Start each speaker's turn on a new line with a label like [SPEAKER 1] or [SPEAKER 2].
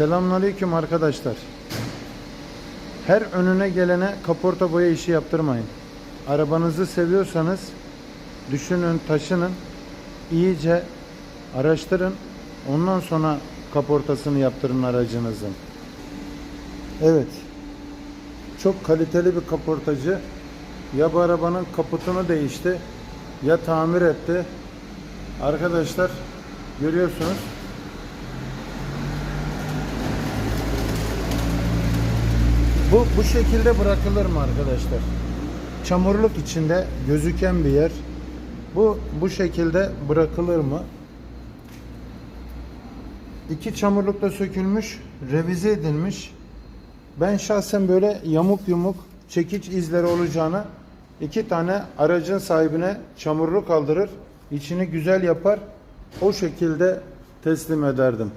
[SPEAKER 1] Selamünaleyküm arkadaşlar. Her önüne gelene kaporta boya işi yaptırmayın. Arabanızı seviyorsanız düşünün, taşının, iyice araştırın. Ondan sonra kaportasını yaptırın aracınızın. Evet. Çok kaliteli bir kaportacı. Ya bu arabanın kaputunu değişti ya tamir etti. Arkadaşlar görüyorsunuz. Bu bu şekilde bırakılır mı arkadaşlar? Çamurluk içinde gözüken bir yer. Bu bu şekilde bırakılır mı? İki çamurlukta sökülmüş, revize edilmiş. Ben şahsen böyle yamuk yumuk çekiç izleri olacağını iki tane aracın sahibine çamurluk aldırır, içini güzel yapar, o şekilde teslim ederdim.